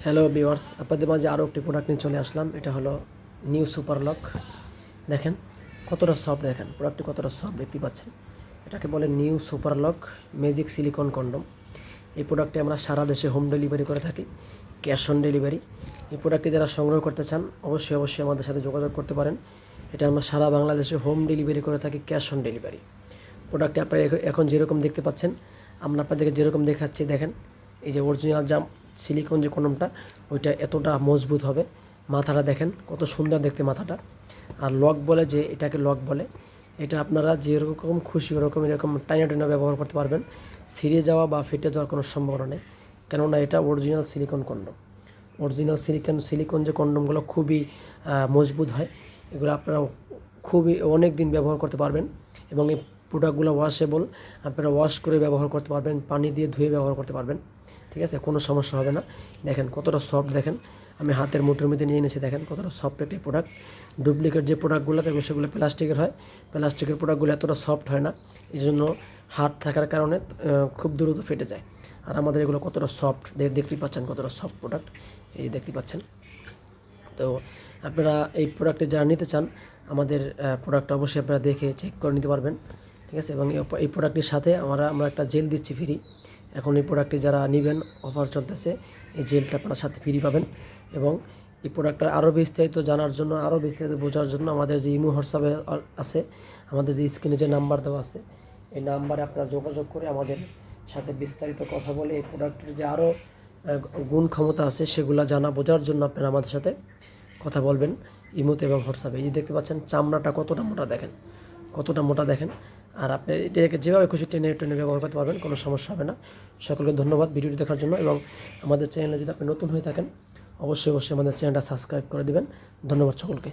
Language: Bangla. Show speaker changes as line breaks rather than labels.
হ্যালো ভিওয়ার্স আপনাদের মাঝে আরও একটি প্রোডাক্ট নিয়ে চলে আসলাম। এটা হলো নিউ সুপার লক দেখেন, কতটা সফট দেখেন। প্রোডাক্টটি কতটা সফট দেখতে পাচ্ছেন। এটাকে বলে new super lock magic silicon condom এই প্রোডাক্টটি আমরা সারা দেশে হোম ডেলিভারি করে থাকি ক্যাশ অন ডেলিভারি এই প্রোডাক্টটি যারা সংগ্রহ করতে চান, অবশ্যই অবশ্যই আমাদের সাথে যোগাযোগ করতে পারেন। এটা আমরা সারা বাংলাদেশে হোম ডেলিভারি করে থাকি ক্যাশ অন ডেলিভারি প্রোডাক্টটি আপনারা এখন- এখন যেরকম দেখতে পাচ্ছেন, আমরা আপনাদেরকে যেরকম দেখাচ্ছি, দেখেন, এই যে অরিজিনাল জাম সিলিকন যে কন্ডমটা ওইটা এতটা মজবুত হবে। মাথাটা দেখেন, কত সুন্দর দেখতে মাথাটা। আর লক বলে যে, এটাকে লক বলে, এটা আপনারা যেরকম খুশি ওরকম এরকম টাইনা টাইনা ব্যবহার করতে পারবেন। ছিঁড়ে যাওয়া বা ফেটে যাওয়ার কোনো সম্ভাবনা নেই। কেননা এটা original silicon condom original silicon silicon যে কন্ডমগুলো খুবই মজবুত হয়, এগুলো আপনারা খুবই অনেক দিন ব্যবহার করতে পারবেন এবং এই প্রোডাক্টগুলো ওয়াশেবল আপনারা ওয়াশ করে ব্যবহার করতে পারবেন, পানি দিয়ে ধুয়ে ব্যবহার করতে পারবেন। ঠিক আছে? কোনো সমস্যা হবে না। দেখেন কতটা সফট দেখেন। আমি হাতের মুঠোর মধ্যে নিয়ে এনেছি দেখেন কতটা সফট একটি প্রোডাক্ট ডুপ্লিকেট যে প্রোডাক্টগুলো থাকবে সেগুলো প্লাস্টিকের হয়। প্লাস্টিকের প্রোডাক্টগুলো এতটা সফট হয় না। এই জন্য হার্ড থাকার কারণে খুব দ্রুত ফেটে যায়। আর আমাদের এগুলো কতটা সফট দেখতেই পাচ্ছেন কতটা সফট প্রোডাক্ট এই দেখতে পাচ্ছেন। তো আপনারা এই প্রোডাক্টে যারা নিতে চান, আমাদের প্রোডাক্ট অবশ্যই আপনারা দেখে চেক করে নিতে পারবেন। ঠিক আছে? এবং এই- প্রোডাক্টের সাথে আমরা আমরা একটা জেল দিচ্ছি ফ্রি এখন এই প্রোডাক্টটি যারা নেবেন অফার চলতেছে, এই জেলটা আপনারা সাথে ফ্রি পাবেন। এবং এই প্রোডাক্টটা আরও বিস্তারিত জানার জন্য আরও বিস্তারিত বোঝার জন্য আমাদের যে ইমো হোয়াটসঅ্যাপে আছে, আমাদের যে স্ক্রিনে যে নাম্বার দেওয়া আছে, এই নাম্বারে আপনারা যোগাযোগ করে আমাদের সাথে বিস্তারিত কথা বলে এই প্রোডাক্টের যে আরও গুণ ক্ষমতা আছে, সেগুলো জানা বোঝার জন্য আপনারা আমাদের সাথে কথা বলবেন, ইমোতে এবং হোয়াটসঅ্যাপে। এই যে দেখতে পাচ্ছেন, চামড়াটা কতটা মোটা দেখেন। কতটা মোটা দেখেন, আর আপনি এটাকে যেভাবে খুশি টেনে টেনে ব্যবহার করতে পারবেন, কোনো সমস্যা হবে না। সকলকে ধন্যবাদ ভিডিওটি দেখার জন্য, এবং আমাদের চ্যানেলে যদি আপনি নতুন হয়ে থাকেন, অবশ্যই অবশ্যই আমাদের চ্যানেলটা সাবস্ক্রাইব করে দেবেন। ধন্যবাদ সকলকে।